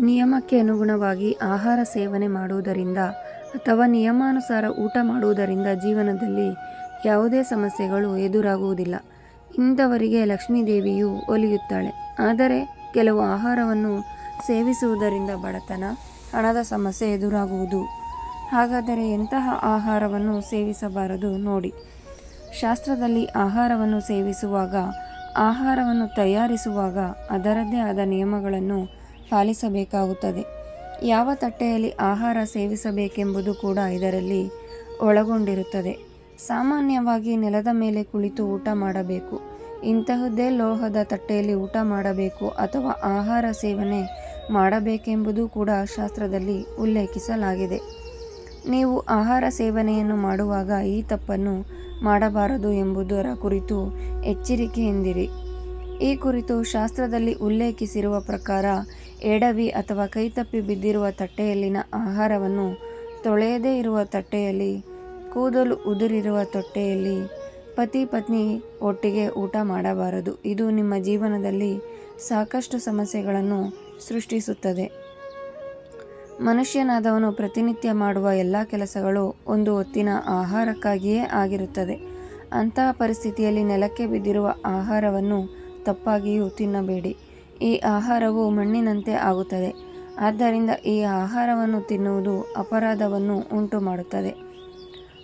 ನಿಯಮಕ್ಕೆ ಅನುಗುಣವಾಗಿ ಆಹಾರ ಸೇವನೆ ಮಾಡುವುದರಿಂದ ಅಥವಾ ನಿಯಮಾನುಸಾರ ಊಟ ಮಾಡುವುದರಿಂದ ಜೀವನದಲ್ಲಿ ಯಾವುದೇ ಸಮಸ್ಯೆಗಳು ಎದುರಾಗುವುದಿಲ್ಲ. ಇಂಥವರಿಗೆ ಲಕ್ಷ್ಮೀದೇವಿಯು ಒಲಿಯುತ್ತಾಳೆ. ಆದರೆ ಕೆಲವು ಆಹಾರವನ್ನು ಸೇವಿಸುವುದರಿಂದ ಬಡತನ, ಹಣದ ಸಮಸ್ಯೆ ಎದುರಾಗುವುದು. ಹಾಗಾದರೆ ಎಂತಹ ಆಹಾರವನ್ನು ಸೇವಿಸಬಾರದು ನೋಡಿ. ಶಾಸ್ತ್ರದಲ್ಲಿ ಆಹಾರವನ್ನು ಸೇವಿಸುವಾಗ, ಆಹಾರವನ್ನು ತಯಾರಿಸುವಾಗ ಅದರದ್ದೇ ಆದ ನಿಯಮಗಳನ್ನು ಪಾಲಿಸಬೇಕಾಗುತ್ತದೆ. ಯಾವ ತಟ್ಟೆಯಲ್ಲಿ ಆಹಾರ ಸೇವಿಸಬೇಕೆಂಬುದು ಕೂಡ ಇದರಲ್ಲಿ ಒಳಗೊಂಡಿರುತ್ತದೆ. ಸಾಮಾನ್ಯವಾಗಿ ನೆಲದ ಮೇಲೆ ಕುಳಿತು ಊಟ ಮಾಡಬೇಕು. ಇಂತಹದ್ದೇ ಲೋಹದ ತಟ್ಟೆಯಲ್ಲಿ ಊಟ ಮಾಡಬೇಕು ಅಥವಾ ಆಹಾರ ಸೇವನೆ ಮಾಡಬೇಕೆಂಬುದು ಕೂಡ ಶಾಸ್ತ್ರದಲ್ಲಿ ಉಲ್ಲೇಖಿಸಲಾಗಿದೆ. ನೀವು ಆಹಾರ ಸೇವನೆಯನ್ನು ಮಾಡುವಾಗ ಈ ತಪ್ಪನ್ನು ಮಾಡಬಾರದು ಎಂಬುದರ ಕುರಿತು ಎಚ್ಚರಿಕೆಯಿಂದಿರಿ. ಈ ಕುರಿತು ಶಾಸ್ತ್ರದಲ್ಲಿ ಉಲ್ಲೇಖಿಸಿರುವ ಪ್ರಕಾರ ಎಡವಿ ಅಥವಾ ಕೈತಪ್ಪಿ ಬಿದ್ದಿರುವ ತಟ್ಟೆಯಲ್ಲಿನ ಆಹಾರವನ್ನು ತೊಳೆಯದೇ ಇರುವ ತಟ್ಟೆಯಲ್ಲಿ, ಕೂದಲು ಉದುರಿರುವ ತೊಟ್ಟೆಯಲ್ಲಿ ಪತಿ ಪತ್ನಿ ಒಟ್ಟಿಗೆ ಊಟ ಮಾಡಬಾರದು. ಇದು ನಿಮ್ಮ ಜೀವನದಲ್ಲಿ ಸಾಕಷ್ಟು ಸಮಸ್ಯೆಗಳನ್ನು ಸೃಷ್ಟಿಸುತ್ತದೆ. ಮನುಷ್ಯನಾದವನು ಪ್ರತಿನಿತ್ಯ ಮಾಡುವ ಎಲ್ಲ ಕೆಲಸಗಳು ಒಂದು ಹೊತ್ತಿನ ಆಹಾರಕ್ಕಾಗಿಯೇ ಆಗಿರುತ್ತದೆ. ಅಂತಹ ಪರಿಸ್ಥಿತಿಯಲ್ಲಿ ನೆಲಕ್ಕೆ ಬಿದ್ದಿರುವ ಆಹಾರವನ್ನು ತಪ್ಪಾಗಿಯೂ ತಿನ್ನಬೇಡಿ. ಈ ಆಹಾರವು ಮಣ್ಣಿನಂತೆ ಆಗುತ್ತದೆ. ಆದ್ದರಿಂದ ಈ ಆಹಾರವನ್ನು ತಿನ್ನುವುದು ಅಪರಾಧವನ್ನು ಉಂಟು ಮಾಡುತ್ತದೆ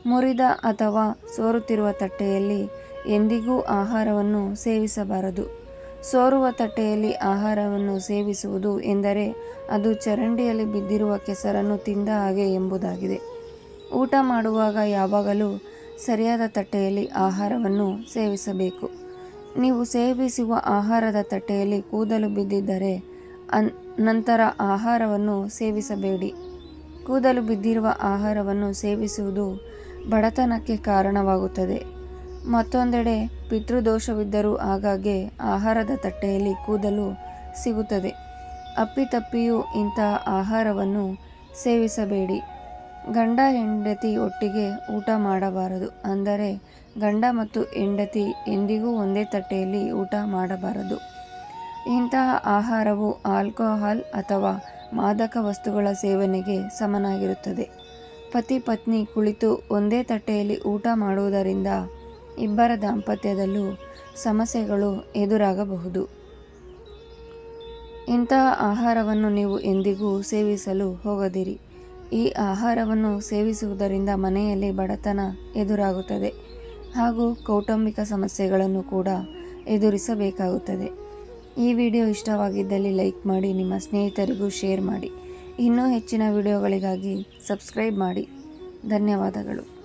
ಮುರಿದ ಅಥವಾ ಸೋರುತ್ತಿರುವ ತಟ್ಟೆಯಲ್ಲಿ ಎಂದಿಗೂ ಆಹಾರವನ್ನು ಸೇವಿಸಬಾರದು. ಸೋರುವ ತಟ್ಟೆಯಲ್ಲಿ ಆಹಾರವನ್ನು ಸೇವಿಸುವುದು ಎಂದರೆ ಅದು ಚರಂಡಿಯಲ್ಲಿ ಬಿದ್ದಿರುವ ಕೆಸರನ್ನು ತಿಂದ ಹಾಗೆ ಎಂಬುದಾಗಿದೆ. ಊಟ ಮಾಡುವಾಗ ಯಾವಾಗಲೂ ಸರಿಯಾದ ತಟ್ಟೆಯಲ್ಲಿ ಆಹಾರವನ್ನು ಸೇವಿಸಬೇಕು. ನೀವು ಸೇವಿಸುವ ಆಹಾರದ ತಟ್ಟೆಯಲ್ಲಿ ಕೂದಲು ಬಿದ್ದಿದ್ದರೆ, ಅನ್, ನಂತರ ಆಹಾರವನ್ನು ಸೇವಿಸಬೇಡಿ. ಕೂದಲು ಬಿದ್ದಿರುವ ಆಹಾರವನ್ನು ಸೇವಿಸುವುದು ಬಡತನಕ್ಕೆ ಕಾರಣವಾಗುತ್ತದೆ. ಮತ್ತೊಂದೆಡೆ, ಪಿತೃದೋಷವಿದ್ದರೂ ಆಗಾಗ್ಗೆ ಆಹಾರದ ತಟ್ಟೆಯಲ್ಲಿ ಕೂದಲು ಸಿಗುತ್ತದೆ. ಅಪ್ಪಿತಪ್ಪಿಯೂ ಇಂತಹ ಆಹಾರವನ್ನು ಸೇವಿಸಬೇಡಿ. ಗಂಡ ಹೆಂಡತಿ ಒಟ್ಟಿಗೆ ಊಟ ಮಾಡಬಾರದು ಅಂದರೆ ಗಂಡ ಮತ್ತು ಹೆಂಡತಿ ಎಂದಿಗೂ ಒಂದೇ ತಟ್ಟೆಯಲ್ಲಿ ಊಟ ಮಾಡಬಾರದು. ಇಂತಹ ಆಹಾರವು ಆಲ್ಕೋಹಾಲ್ ಅಥವಾ ಮಾದಕ ವಸ್ತುಗಳ ಸೇವನೆಗೆ ಸಮನಾಗಿರುತ್ತದೆ. ಪತಿ ಪತ್ನಿ ಕುಳಿತು ಒಂದೇ ತಟ್ಟೆಯಲ್ಲಿ ಊಟ ಮಾಡುವುದರಿಂದ ಇಬ್ಬರ ದಾಂಪತ್ಯದಲ್ಲೂ ಸಮಸ್ಯೆಗಳು ಎದುರಾಗಬಹುದು. ಇಂತಹ ಆಹಾರವನ್ನು ನೀವು ಎಂದಿಗೂ ಸೇವಿಸಲು ಹೋಗದಿರಿ. ಈ ಆಹಾರವನ್ನು ಸೇವಿಸುವುದರಿಂದ ಮನೆಯಲ್ಲಿ ಬಡತನ ಎದುರಾಗುತ್ತದೆ ಹಾಗೂ ಕೌಟುಂಬಿಕ ಸಮಸ್ಯೆಗಳನ್ನು ಕೂಡ ಎದುರಿಸಬೇಕಾಗುತ್ತದೆ. ಈ ವಿಡಿಯೋ ಇಷ್ಟವಾಗಿದ್ದಲ್ಲಿ ಲೈಕ್ ಮಾಡಿ, ನಿಮ್ಮ ಸ್ನೇಹಿತರಿಗೂ ಶೇರ್ ಮಾಡಿ. ಇನ್ನೂ ಹೆಚ್ಚಿನ ವಿಡಿಯೋಗಳಿಗಾಗಿ ಸಬ್ಸ್ಕ್ರೈಬ್ ಮಾಡಿ. ಧನ್ಯವಾದಗಳು.